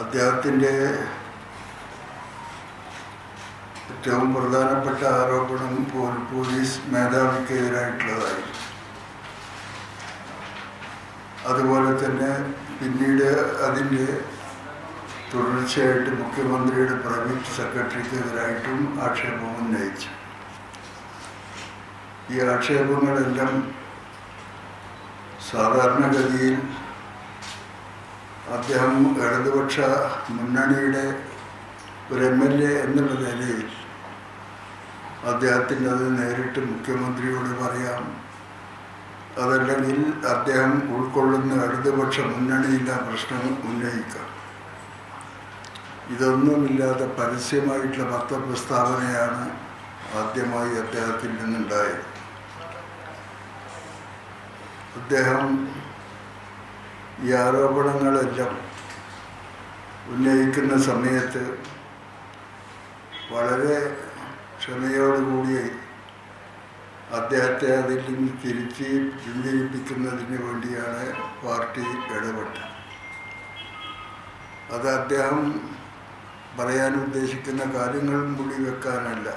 അദ്ദേഹത്തിന്റെ ഏറ്റവും പ്രധാനപ്പെട്ട ആരോപണം പോലീസ് മേധാവിക്കെതിരായിട്ടുള്ളതായി. അതുപോലെ തന്നെ പിന്നീട് അതിന്റെ തുടർച്ചയായിട്ട് മുഖ്യമന്ത്രിയുടെ പ്രൈവറ്റ് സെക്രട്ടറിക്കെതിരായിട്ടും ആക്ഷേപം ഉന്നയിച്ചു. ഈ ആക്ഷേപങ്ങളെല്ലാം സാധാരണഗതിയിൽ അദ്ദേഹം ഇടതുപക്ഷ മുന്നണിയുടെ ഒരു എം എൽ എ എന്നുള്ള നിലയിൽ അദ്ദേഹത്തിന് അത് നേരിട്ട് മുഖ്യമന്ത്രിയോട് പറയാം. അതല്ലെങ്കിൽ അദ്ദേഹം ഉൾക്കൊള്ളുന്ന ഇടതുപക്ഷ മുന്നണിയിലെ പ്രശ്നം ഉന്നയിക്കാം. ഇതൊന്നുമില്ലാതെ പരസ്യമായിട്ടുള്ള പത്രപ്രസ്താവനയാണ് ആദ്യമായി അദ്ദേഹത്തിൽ നിന്നുണ്ടായത്. അദ്ദേഹം ഈ ആരോപണങ്ങളെല്ലാം ഉന്നയിക്കുന്ന സമയത്ത് വളരെ ക്ഷമയോടുകൂടി അദ്ദേഹത്തെ അതിൽ നിന്ന് തിരിച്ച് പിന്തിരിപ്പിക്കുന്നതിന് വേണ്ടിയാണ് പാർട്ടി ഇടപെട്ടത്. അത് അദ്ദേഹം പറയാൻ ഉദ്ദേശിക്കുന്ന കാര്യങ്ങളും കൂടി വെക്കാനല്ല.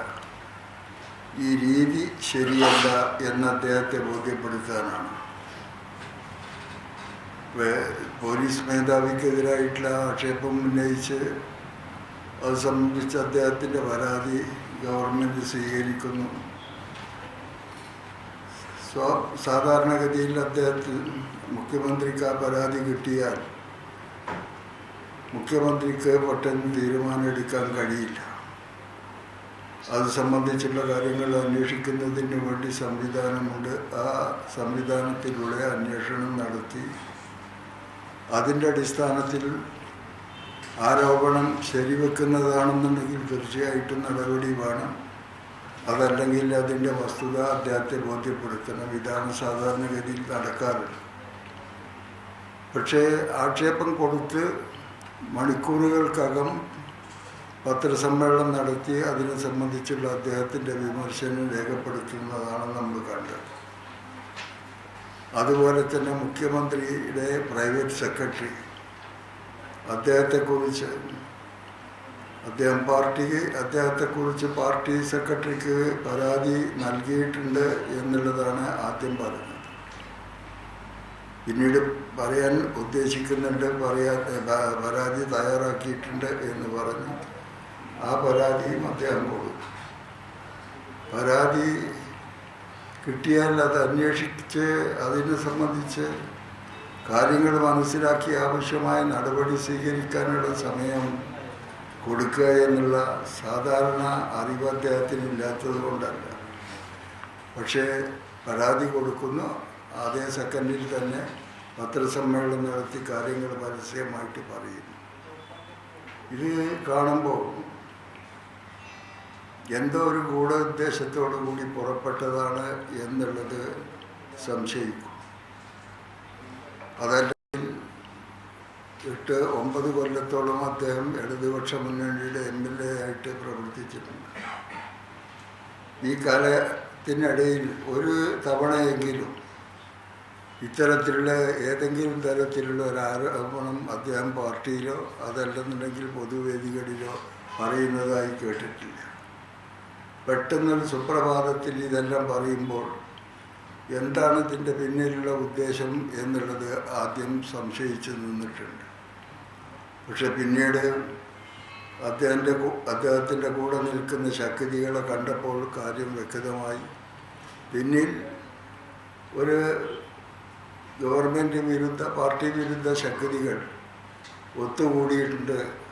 ഈ രീതി ശരിയല്ല എന്ന് അദ്ദേഹത്തെ ബോധ്യപ്പെടുത്താനാണ്. പോലീസ് മേധാവിക്കെതിരായിട്ടുള്ള ആക്ഷേപം ഉന്നയിച്ച് അത് സംബന്ധിച്ച് അദ്ദേഹത്തിന്റെ പരാതി ഗവൺമെന്റ് സ്വീകരിക്കുന്നു. സ്വ സാധാരണഗതിയിൽ അദ്ദേഹത്തിന് മുഖ്യമന്ത്രിക്ക് ആ പരാതി കിട്ടിയാൽ മുഖ്യമന്ത്രിക്ക് പെട്ടെന്ന് തീരുമാനമെടുക്കാൻ കഴിയില്ല. അത് സംബന്ധിച്ചുള്ള കാര്യങ്ങൾ അന്വേഷിക്കുന്നതിന് വേണ്ടി സംവിധാനമുണ്ട്. ആ സംവിധാനത്തിലൂടെ അന്വേഷണം നടത്തി അതിന്റെ അടിസ്ഥാനത്തിൽ ആരോപണം ശരിവെക്കുന്നതാണെന്നുണ്ടെങ്കിൽ തീർച്ചയായിട്ടും നടപടി വേണം അതല്ലെങ്കിൽ അതിന്റെ വസ്തുത അദ്ദേഹത്തെ ബോധ്യപ്പെടുത്തണം. ഇതാണ് സാധാരണഗതിയിൽ നടക്കാറുള്ളത് പക്ഷേ ആക്ഷേപം കൊടുത്ത് മണിക്കൂറുകൾക്കകം പത്രസമ്മേളനം നടത്തി അതിനെ സംബന്ധിച്ചുള്ള അദ്ദേഹത്തിന്റെ വിമർശനം രേഖപ്പെടുത്തുന്നതാണ് നമ്മൾ കണ്ടത്. അതുപോലെ തന്നെ മുഖ്യമന്ത്രിയുടെ പ്രൈവറ്റ് സെക്രട്ടറി. അദ്ദേഹത്തെക്കുറിച്ച് അദ്ദേഹം പാർട്ടിക്ക് അദ്ദേഹത്തെക്കുറിച്ച് പാർട്ടി സെക്രട്ടറിക്ക് പരാതി നൽകിയിട്ടുണ്ട് എന്നുള്ളതാണ് ആദ്യം പറഞ്ഞത്. പിന്നീട് പറയാൻ ഉദ്ദേശിക്കുന്നുണ്ട് പറയാ പരാതി തയ്യാറാക്കിയിട്ടുണ്ട് എന്ന് പറഞ്ഞു ആ പരാതിയും അദ്ദേഹം കൊടുത്തു. പരാതി കിട്ടിയാൽ അത് അന്വേഷിച്ച് അതിനെ സംബന്ധിച്ച് കാര്യങ്ങൾ മനസ്സിലാക്കി ആവശ്യമായ നടപടി സ്വീകരിക്കാനുള്ള സമയം കൊടുക്കുക എന്നുള്ള സാധാരണ അറിവ് അദ്ദേഹത്തിന് ഇല്ലാത്തത് കൊണ്ടല്ല. പക്ഷേ പരാതി കൊടുക്കുന്നു. അതേ സെക്കൻഡിൽ തന്നെ പത്രസമ്മേളനം നടത്തി കാര്യങ്ങൾ പരസ്യമായിട്ട് പറയുന്നു. ഇത് കാണുമ്പോൾ എന്തോ ഒരു ഗൂഢോദ്ദേശത്തോടു കൂടി പുറപ്പെട്ടതാണ് എന്നുള്ളത് സംശയിക്കും. അതല്ലെങ്കിൽ എട്ട് ഒമ്പത് കൊല്ലത്തോളം അദ്ദേഹം ഇടതുപക്ഷ മുന്നണിയുടെ എം എൽ എ ആയിട്ട് പ്രവർത്തിച്ചിട്ടുണ്ട്. ഈ കാലത്തിനിടയിൽ ഒരു തവണയെങ്കിലും ഇത്തരത്തിലുള്ള ഏതെങ്കിലും തരത്തിലുള്ള ഒരു ആരോപണം അദ്ദേഹം പാർട്ടിയിലോ അതല്ലെന്നുണ്ടെങ്കിൽ പൊതുവേദികളിലോ പറയുന്നതായി കേട്ടിട്ടില്ല. പെട്ടെന്നൊരു സുപ്രഭാതത്തിൽ ഇതെല്ലാം പറയുമ്പോൾ എന്താണ് ഇതിന്റെ പിന്നിലുള്ള ഉദ്ദേശം എന്നുള്ളത് ആദ്യം സംശയിച്ച് നിന്നിട്ടുണ്ട്. പക്ഷെ പിന്നീട് അദ്ദേഹത്തിന്റെ അദ്ദേഹത്തിന്റെ കൂടെ നിൽക്കുന്ന ശക്തികളെ കണ്ടപ്പോൾ കാര്യം വ്യക്തമായി. പിന്നിൽ ഒരു ഗവൺമെന്റ് വിരുദ്ധ പാർട്ടി വിരുദ്ധ ശക്തികൾ ഒത്തുകൂടിയിട്ടുണ്ട്.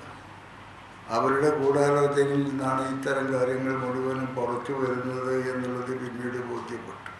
അവരുടെ ഗൂഢാലോചനയിൽ നിന്നാണ് ഇത്തരം കാര്യങ്ങൾ മുഴുവനും പുറത്തു വരുന്നത് എന്നുള്ളത് പിന്നീട് ബോധ്യപ്പെട്ടു.